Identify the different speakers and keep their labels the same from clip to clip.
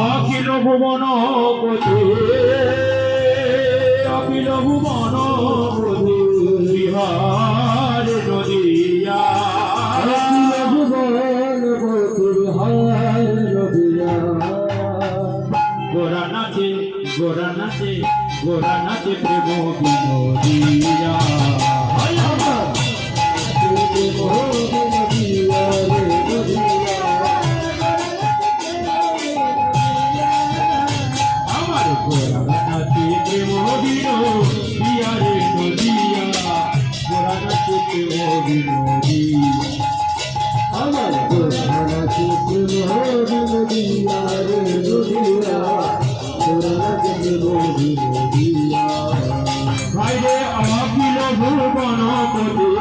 Speaker 1: অখিল ভুবন পথে আমাকে ভুবন কবি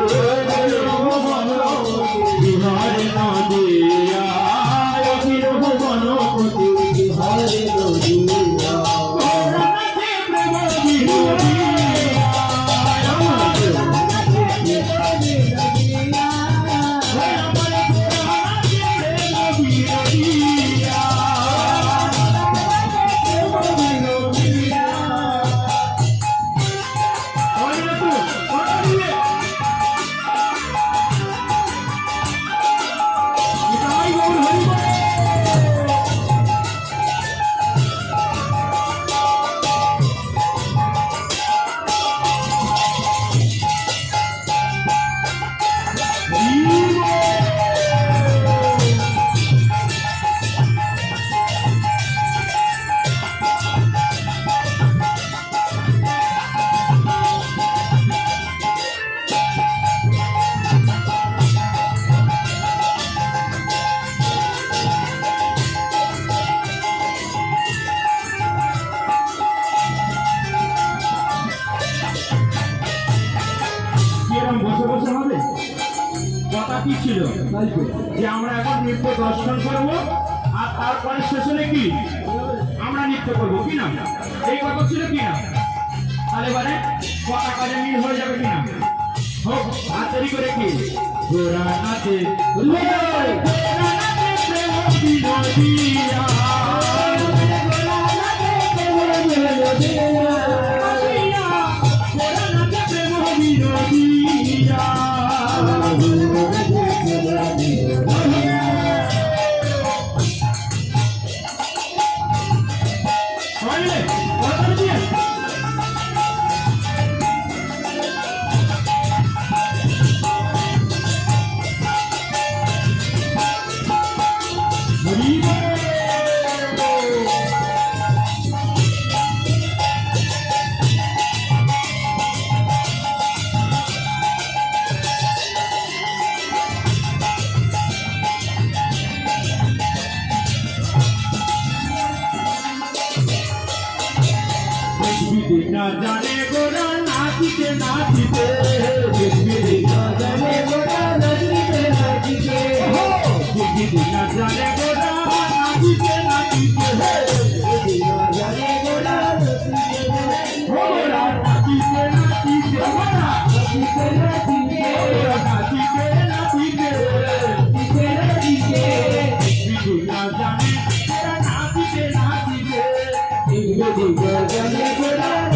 Speaker 1: আর তারপরে শেষে কি? আমরা নৃত্য করব, কি না? এই কথা ছিল কি না? তাহলে বলে কটা কাজে মিল হয়ে যাবে কি না? হোক হাত করে কি? ঘোরা নাচে Thank you.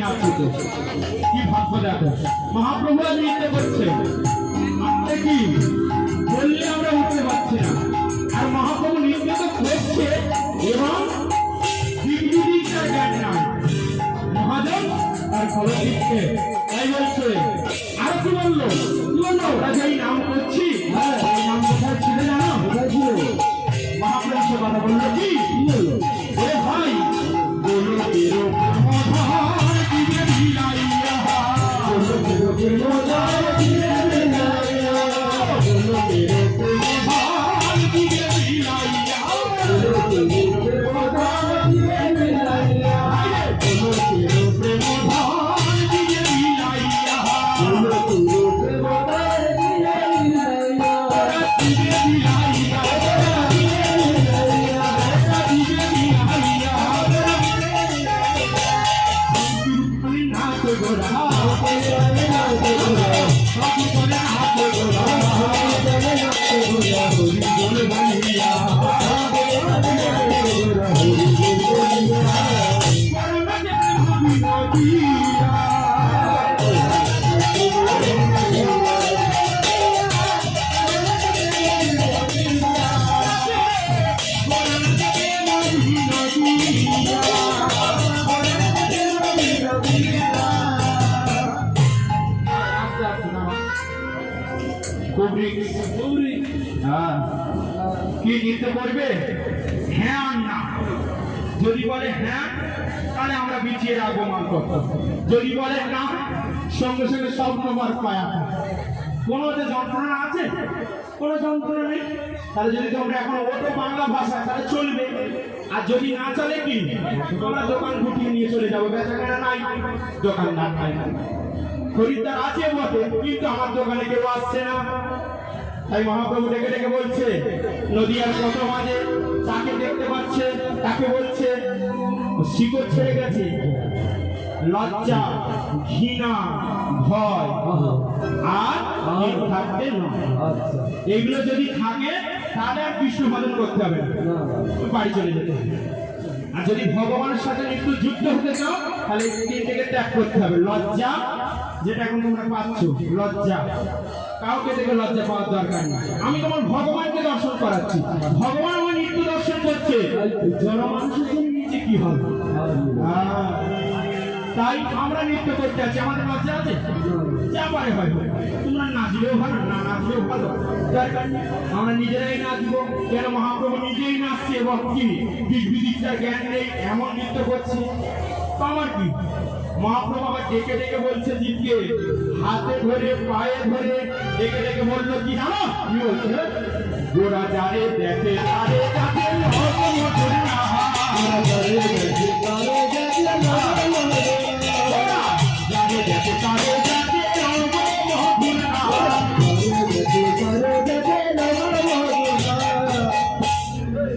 Speaker 1: নাচছে কি ভাগ্য মহাপ্রভু আজ নৃত্য করছে। আমরা কি বললে আমরা উঠতে পারছি না আর মহাপ্রভু নৃত্য তো করছে এবং দিগ্বিদিকটা জ্ঞান নাই মহাজন তার দিচ্ছে তাই বলছে আর কি বলল কি বলল ওরা যে নাম করছি হ্যাঁ নাম কোথায় ছিল জানো
Speaker 2: কোথায় ছিল
Speaker 1: মহাপ্রভু কথা বলল কি
Speaker 2: কি
Speaker 1: নিতে করবে হ্যাঁ আর না। যদি বলে হ্যাঁ তাহলে আমরা বিছিয়ে রাখব মান যদি বলে না, সঙ্গে সঙ্গে সব নম্বর পায়া। কোনো যে যন্ত্রণা আছে? কোনো যন্ত্রণা নেই? তাহলে যদি তোমরা এখন ওটো বাংলা ভাষা, তাহলে চলবে। আর যদি না চলে কি? তোমরা দোকান গুটিয়ে নিয়ে চলে যাব। বেচাকেনা নাই, দোকানদার নাই। খরিদ্দার আছে বটে, কিন্তু আমার দোকানে কেউ আসছে না। তাই মহাপ্রভু ডেকে ডেকে বলছে নদীয়ার কত মাঝে যাকে দেখতে পাচ্ছে তাকে বলছে শিকড় ছেড়ে গেছে। লজ্জা ঘৃণা ভয় আর থাকতে নয়।
Speaker 2: আচ্ছা।
Speaker 1: এগুলো যদি থাকে তাহলে আর কৃষ্ণ ভজন করতে হবে না।
Speaker 2: না।
Speaker 1: বাড়ি চলে যেতে হবে। আর যদি ভগবানের সাথে একটু যুদ্ধ হতে চাও তাহলে তিনটেকে ত্যাগ করতে হবে। লজ্জা যেটা এখন তোমরা পাচ্ছ লজ্জা। কাউকে দেখে লজ্জা পাওয়ার দরকার নেই। আমি তোমার ভগবানকে দর্শন করাচ্ছি। ভগবান আমার নিত্য দর্শন করছে। জড় মানুষের জন্য নিচে কি হবে? তাই আমরা নৃত্য করতে আছি। আমাদের লজ্জা আছে? যা পারে হয় তোমরা নাচলেও ভালো না নাচলেও ভালো। দরকার নেই। আমরা নিজেরাই নাচবো কেন মহাপ্রভু নিজেই নাচছে এবং কি দিক বিদিকটার জ্ঞান নেই, এমন নৃত্য করছে। তো আমার কি? মহাপ্রভু আবার ডেকে ডেকে বলছে জিতকে। হাতে ধরে পায়ে ধরে ডেকে ডেকে বলল কি জানো? কি বলছে? গোড়া যারে দেখে তারে যাতে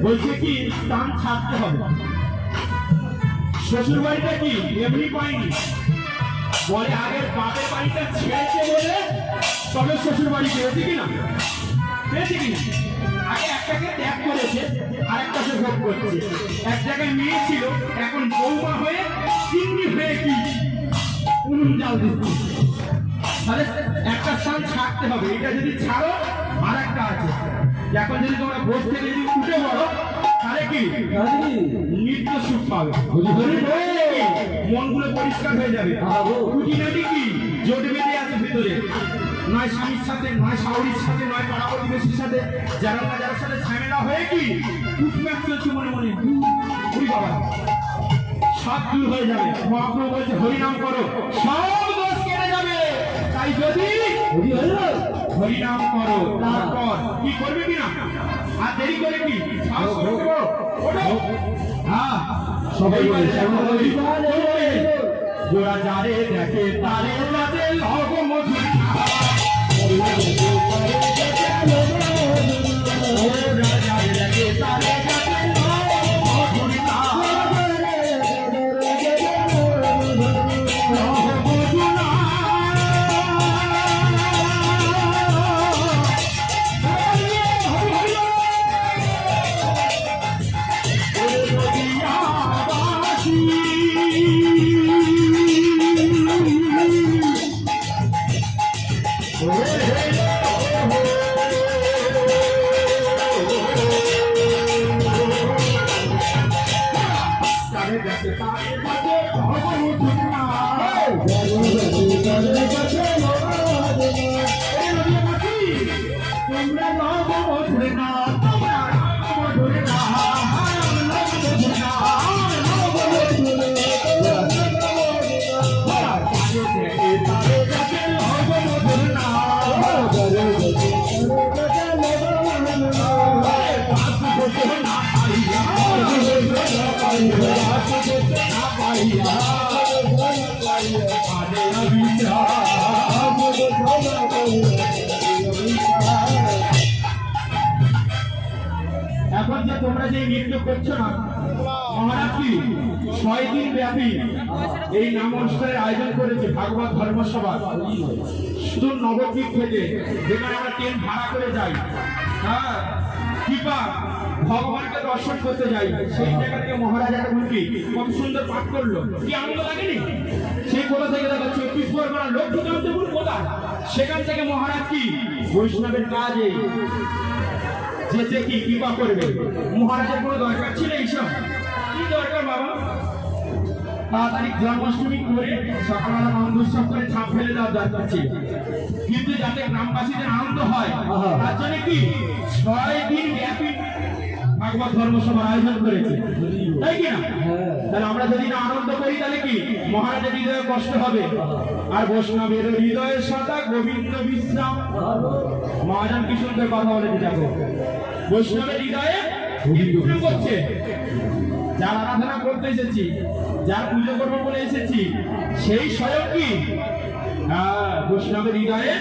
Speaker 1: বলছে কি স্থান ছাড়তে হবে। শ্বশুর বাড়িটা কি? এমনি পাইনি। বলে আগের বাপের বাড়িটা ছেড়েছে বলে তবে শ্বশুর বাড়ি পেয়েছে কিনা? পেয়েছে কিনা? আগে একটাকে ত্যাগ করেছে আরেকটাকে ভোগ করছে। এক জায়গায় মেয়ে ছিল, এখন বৌমা হয়ে চিন্নি হয়ে কি? উনুন জাল দিচ্ছে। তাহলে একটা স্থান ছাড়তে হবে। এটা যদি ছাড়ো আর একটা আছে। এখন যদি তোমরা বস থেকে যদি উঠে পড়ো কি? সুখ পাবে মনগুলো পরিষ্কার হয়ে যাবে। খুঁটিনাটি কি? জোট বেঁধে আছে ভিতরে। নয় স্বামীর সাথে নয় শাওরির সাথে নয় পাড়া প্রতিবেশীর সাথে যারা না যার সাথে ঝামেলা হয়ে কি? উঠম্যাচ চলছে মনে মনে। ওই বাবা। সব দূর হয়ে যাবে। মহাপ্রভু বলছে হরিনাম করো। সব দোষ কেটে যাবে। তাই যদি হরিনাম করো। তারপর কি করবে কিনা? আর দেরি করে কি? সাহস করে করো ওঠো। হ্যাঁ সবাই বলে জোড়া যারে দেখে তারে লগ মধুর তোমরা তোমরা যে নৃত্য করছ না, মহারাজ ছয় দিন ব্যাপী এই নাম অনুষ্ঠানের আয়োজন করেছে ভাগবত ধর্মসভা। শুধু নবদ্বীপ থেকে, যেখানে আমরা ট্রেন ভাড়া করে যাই। হ্যাঁ কৃপা ভগবানকে দর্শন করতে যাই। সেই জায়গা থেকে মহারাজ এখন কি কত সুন্দর পাঠ করল। কি আনন্দ লাগেনি? সেই কোথা থেকে দেখো, চব্বিশ পরগনা লক্ষ্মীকান্তপুর কোথায়? সেখান থেকে মহারাজ কি? বৈষ্ণবের কাজে যেতে কি কৃপা করবে। মহারাজের কোনো দরকার ছিল এইসব কি দরকার বাবা? তাড়াতাড়ি জন্মাষ্টমী করে সকালবেলা মন্দির করে ছাপ ফেলে দেওয়ার দরকার ছিল। কিন্তু যাতে গ্রামবাসীদের আনন্দ হয়। তার জন্য কি? ছয় দিন ব্যাপী ভাগবত ধর্মসভার আয়োজন করেছে। তাই কিনা
Speaker 2: হ্যাঁ।
Speaker 1: তাহলে আমরা যদি না আনন্দ করি, তাহলে কি? মহারাজের হৃদয়ে কষ্ট হবে। আর বৈষ্ণবের হৃদয়ের সদা গোবিন্দ বিশ্রাম। মহাজন কি সুন্দর কথা বলে দেখো। বৈষ্ণবের হৃদয়ে বিশ্রাম করছে। যার আরাধনা করতে এসেছি, যার পুজো করব বলে এসেছি, সেই স্বয়ং কি? বৈষ্ণবের হৃদয়ে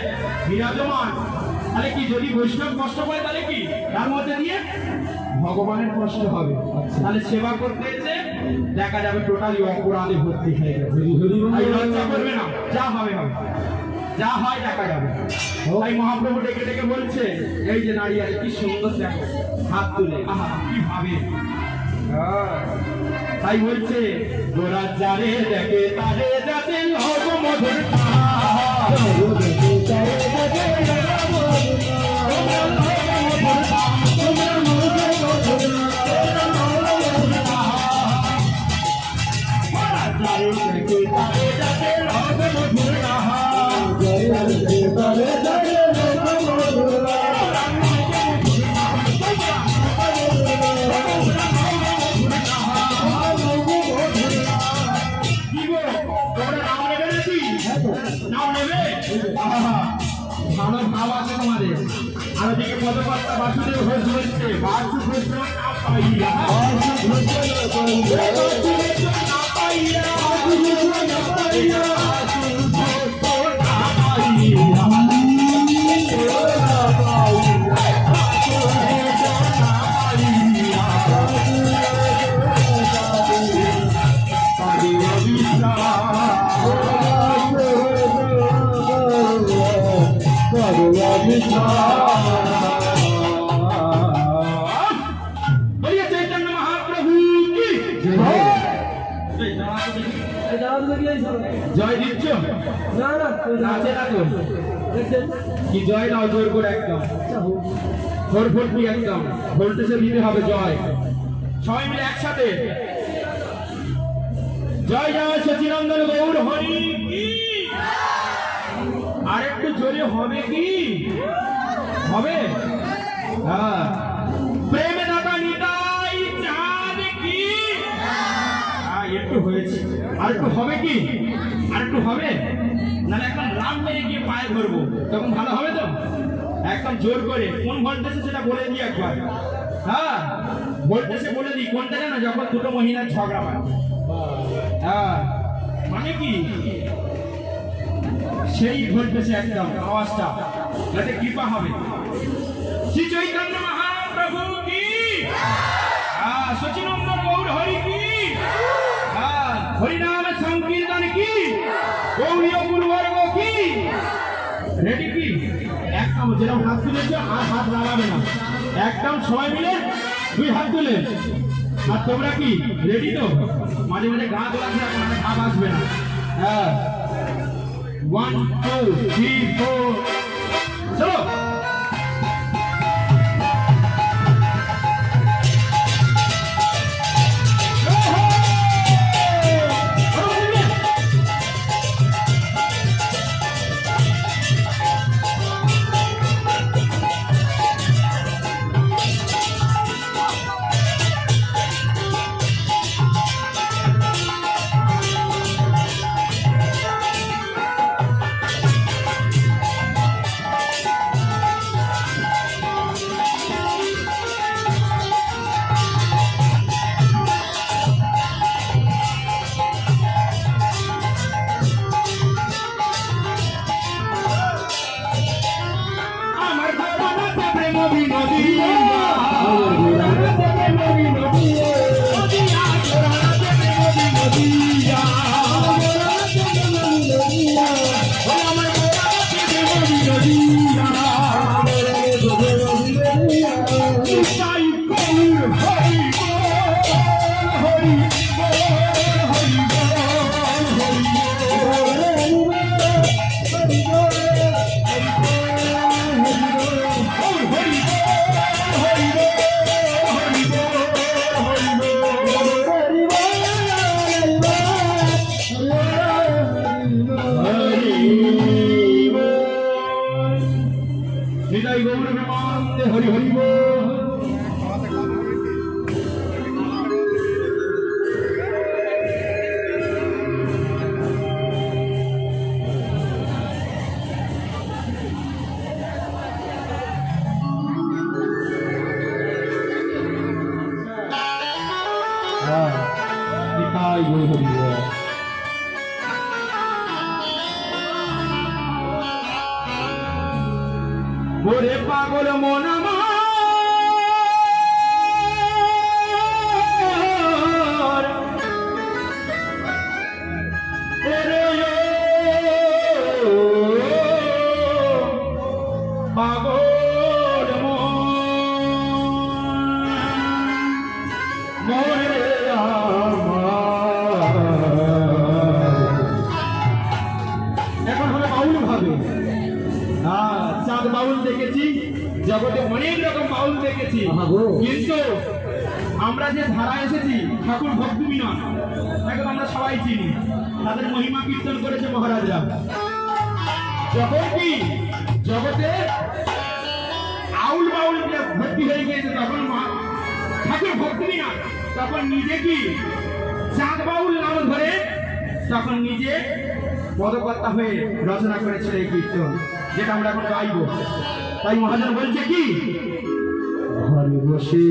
Speaker 1: বিরাজমান। তাহলে কি, যদি বৈষ্ণব কষ্ট করে, তাহলে কি? তার মধ্যে দিয়ে ভগবানের কষ্ট হবে। তাহলে সেবা করতে দেখা যাবে টোটালি অপরাধে ভর্তি হয়ে গেছে। লজ্জা করবে না। যা হবে হবে। যা হয় দেখা যাবে। তাই মহাপ্রভু ডেকে ডেকে বলছে এই যে নারী আর কি সুন্দর দেখো। হাত তুলে। আহা কি ভাবে। তাই বলছে গোরা যারে দেখে তারে যাতে লব মধুর কি
Speaker 2: জয়
Speaker 1: দাও জোর করে একদম? ফোর ফোর কি একদম। ভোল্টেজে দিতে হবে জয়। সবাই মিলে একসাথে। জয় জয়, সচিনন্দন গৌর, হরি আর একটু জোরে হবে কি? হবে? হ্যাঁ। প্রেমে দাদা নিতাই চাঁদ কি? হ্যাঁ একটু হয়েছে। আর একটু হবে কি? আর একটু হবে? নাহলে একদম রাম মেরে গিয়ে পায়ে ধরবো। তখন ভালো হবে তো? একদম জোর করে। কোন ভোল্টেজে সেটা বলে দিই একবার। হ্যাঁ? ভোল্টেজে বলে দিই। কোনটা জানো? যখন দুটো মহিলার ঝগড়া হয়। হ্যাঁ। মানে কি? সেই ভোল্টেজে একদম আওয়াজটা। যাতে কৃপা হবে। শ্রী চৈতন্য মহাপ্রভু কি? হ্যাঁ সচিনন্দন গৌর হরি কি? হ্যাঁ হরিনাম সংকীর্তন কি? গৌরীয় গুরুবর্গ কি? রেডি কি? একদম যেরকম হাত তুলেছ, আর হাত লাগাবে না। একদম সবাই মিলে দুই হাত তুলে। আর তোমরা কি? রেডি তো? মাঝে মাঝে গা কোনো ভাব আসবে না। হ্যাঁ। ওয়ান টু থ্রি ফোর চলো। প্রেমানন্দে হরি মিলন তাকে আমরা সবাই চিনি। তাদের মহিমা কীর্তন করেছে মহারাজা যখন কি জগতে আউল বাউল ভর্তি হয়ে গিয়েছে, তখন ঠাকুর ভক্তি মিলন তখন নিজে কি চাঁদ বাউল নাম ধরে তখন নিজে পদকর্তা হয়ে রচনা করেছিল এই কীর্তন, যেটা আমরা এখন গাইব। তাই মহাজন বলছে কি?
Speaker 2: হরি বসে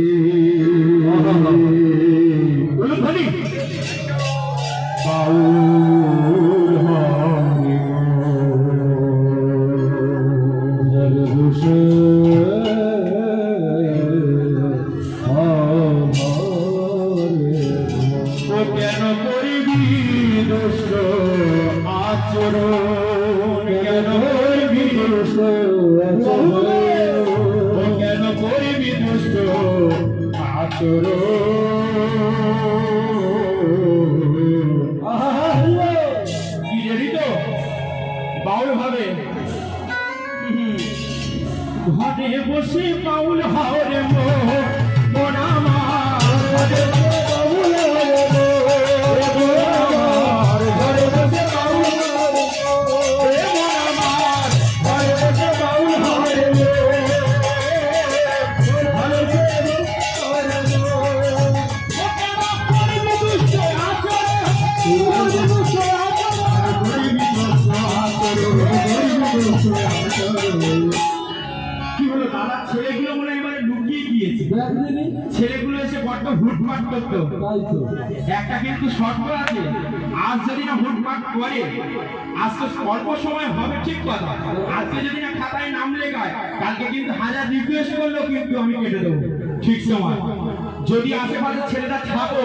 Speaker 1: বলুন বাউল ভাবে ঘরে বসে বাউল হাওরে মো মন যদি আজকে আশেপাশে ছেলেটা থাকো,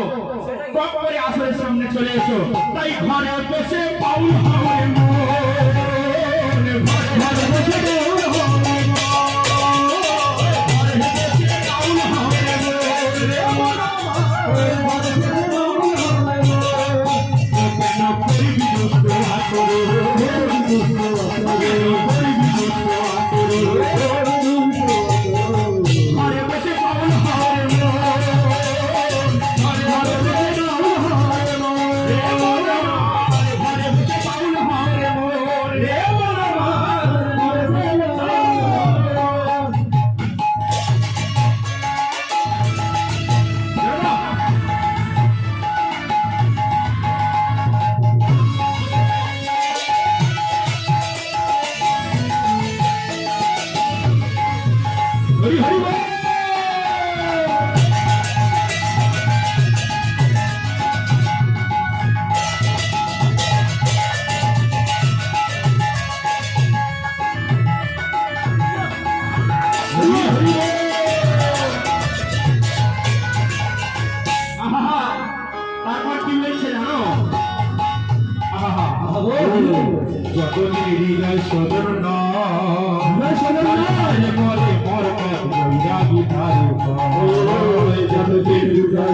Speaker 1: টপ করে আসরের সামনে চলে এসো। তাই ঘরে বসে পাউল ঘরে বসে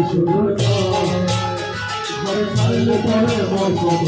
Speaker 2: সুন্দর ঘরে সামনে পরে মন কত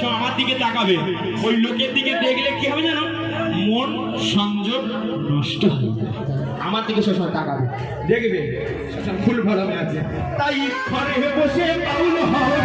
Speaker 1: সব আমার দিকে তাকাবে। ওই লোকের দিকে দেখলে কি হবে জানো? মন সংযোগ নষ্ট হবে আমার দিকে সবসময় তাকাবে। দেখবে ফুল ভরা আছে তাই ঘরে বসে পাউল হবে।